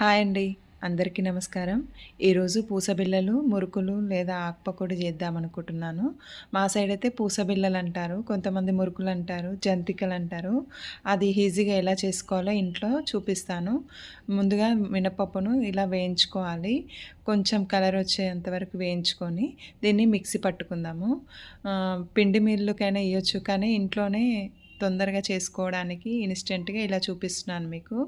Hi అండి. అందరికీ నమస్కారం. ఈరోజు పూసబిళ్ళలు మురుకులు లేదా ఆకుపకోడి చేద్దాం అనుకుంటున్నాను. మా సైడ్ అయితే పూసబిళ్ళలు అంటారు కొంతమంది మురుకులు అంటారు జంతికలు అంటారు. అది ఈజీగా ఎలా చేసుకోవాలో ఇంట్లో చూపిస్తాను. ముందుగా మినపప్పును ఇలా వేయించుకోవాలి. కొంచెం కలర్ వచ్చేంత వరకు వేయించుకొని దీన్ని మిక్సీ పట్టుకుందాము. పిండి మిల్లుకైనా ఇవ్వచ్చు కానీ ఇంట్లోనే తొందరగా చేసుకోవడానికి ఇన్స్టెంట్గా ఇలా చూపిస్తున్నాను మీకు.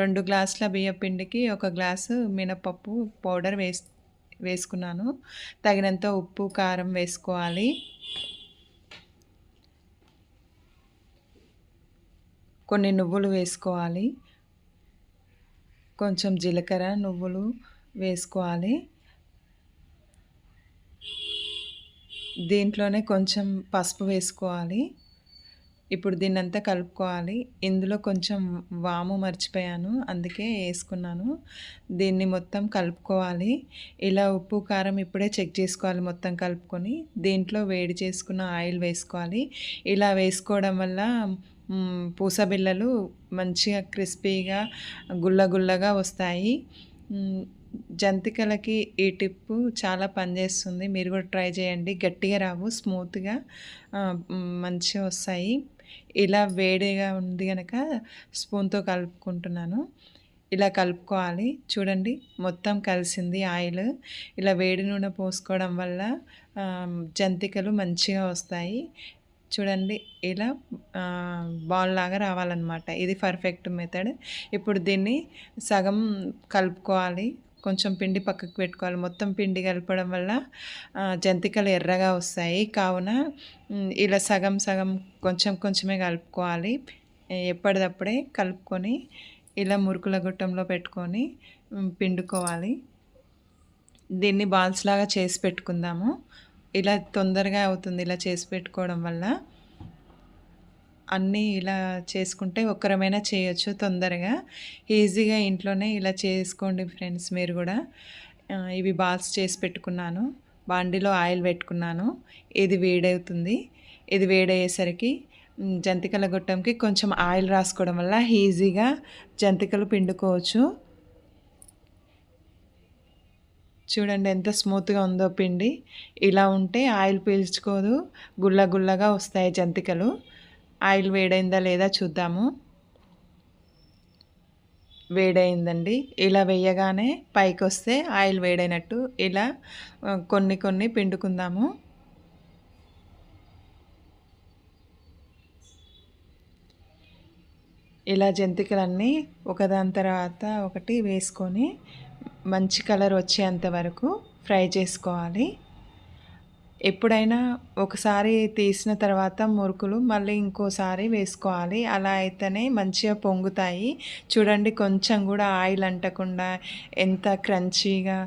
రెండు గ్లాసుల బియ్యం పిండికి ఒక గ్లాసు మినపప్పు పౌడర్ వేస్ వేసుకున్నాను. తగినంత ఉప్పు కారం వేసుకోవాలి. కొన్ని నువ్వులు వేసుకోవాలి. కొంచెం జీలకర్ర నువ్వులు వేసుకోవాలి. దీంట్లోనే కొంచెం పసుపు వేసుకోవాలి. ఇప్పుడు దీన్నంతా కలుపుకోవాలి. ఇందులో కొంచెం వాము మర్చిపోయాను. అందుకే వేసుకున్నాను. దీన్ని మొత్తం కలుపుకోవాలి. ఇలా ఉప్పు కారం ఇప్పుడే చెక్ చేసుకోవాలి మొత్తం కలుపుకొని. దీంట్లో వేడి చేసుకున్న ఆయిల్ వేసుకోవాలి. ఇలా వేసుకోవడం వల్ల పూసబిళ్ళలు మంచిగా క్రిస్పీగా గుల్లగుల్లగా వస్తాయి. జంతికలకి ఈ టిప్పు చాలా పనిచేస్తుంది. మీరు కూడా ట్రై చేయండి. గట్టిగా రావు స్మూత్గా మంచిగా వస్తాయి. ఇలా వేడిగా ఉంది కనుక స్పూన్తో కలుపుకుంటున్నాను. ఇలా కలుపుకోవాలి. చూడండి మొత్తం కలిసింది ఆయిల్. ఇలా వేడి నూనె పోసుకోవడం వల్ల జంతికలు మంచిగా వస్తాయి. చూడండి ఇలా బాల్ లాగా రావాలన్నమాట. ఇది పర్ఫెక్ట్ మెథడ్ ఇప్పుడు దీన్ని సగం కలుపుకోవాలి. కొంచెం పిండి పక్కకు పెట్టుకోవాలి. మొత్తం పిండి కలపడం వల్ల జంతికలు ఎర్రగా వస్తాయి. కావున ఇలా సగం సగం కొంచెం కొంచెమే కలుపుకోవాలి. ఎప్పటిదప్పుడే కలుపుకొని ఇలా మురుకుల గుట్టంలో పెట్టుకొని పిండుకోవాలి. దీన్ని బాల్స్ లాగా చేసి పెట్టుకుందాము. ఇలా తొందరగా అవుతుంది ఇలా చేసి పెట్టుకోవడం వల్ల. అన్నీ ఇలా చేసుకుంటే ఒక్కరమైనా చేయొచ్చు తొందరగా. ఈజీగా ఇంట్లోనే ఇలా చేసుకోండి ఫ్రెండ్స్ మీరు కూడా. ఇవి బాల్స్ చేసి పెట్టుకున్నాను. బాండిలో ఆయిల్ పెట్టుకున్నాను. ఇది వేడవుతుంది. ఇది వేడయ్యేసరికి జంతికల గొట్టంకి కొంచెం ఆయిల్ రాసుకోవడం వల్ల ఈజీగా జంతికలు పిండుకోవచ్చు. చూడండి ఎంత స్మూత్గా ఉందో పిండి. ఇలా ఉంటే ఆయిల్ పీల్చుకోదు. గుల్ల గుల్లగా వస్తాయి జంతికలు. ఆయిల్ వేడైందా లేదా చూద్దాము. వేడైందండి. ఇలా వేయగానే పైకి వస్తే ఆయిల్ వేడైనట్టు ఇలా కొన్ని కొన్ని పిండుకుందాము. ఇలా జంతికలన్నీ ఒకదాని తర్వాత ఒకటి వేసుకొని మంచి కలర్ వచ్చేంత వరకు ఫ్రై చేసుకోవాలి. ఎప్పుడైనా ఒకసారి తీసిన తర్వాత మురుకులు మళ్ళీ ఇంకోసారి వేసుకోవాలి. అలా అయితేనే మంచిగా పొంగుతాయి. చూడండి కొంచెం కూడా ఆయిల్ అంటకుండా ఎంత క్రంచీగా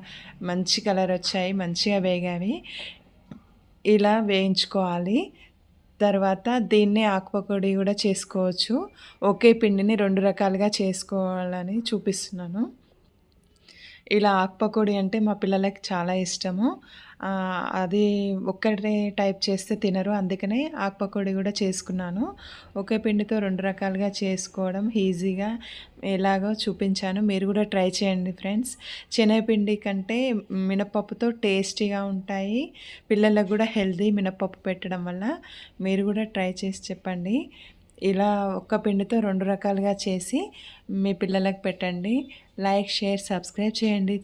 మంచి కలర్ వచ్చాయి మంచిగా వేగావి ఇలా వేయించుకోవాలి. తర్వాత దీన్ని ఆకుపకొడి కూడా చేసుకోవచ్చు. ఒకే పిండిని రెండు రకాలుగా చేసుకోవాలని చూపిస్తున్నాను. ఇలా ఆకుపకోడి అంటే మా పిల్లలకి చాలా ఇష్టము. అది ఒక్కటే టైప్ చేస్తే తినరు. అందుకనే ఆకుపకోడి కూడా చేసుకున్నాను. ఒకే పిండితో రెండు రకాలుగా చేసుకోవడం ఈజీగా ఎలాగో చూపించాను. మీరు కూడా ట్రై చేయండి ఫ్రెండ్స్. శనగపిండి కంటే మినపప్పుతో టేస్టీగా ఉంటాయి. పిల్లలకు కూడా హెల్తీ మినపప్పు పెట్టడం వల్ల మీరు కూడా ట్రై చేసి చెప్పండి. ఇలా ఒక్క పిండితో రెండు రకాలుగా చేసి మీ పిల్లలకు పెట్టండి. లైక్ షేర్ సబ్స్క్రైబ్ చేయండి.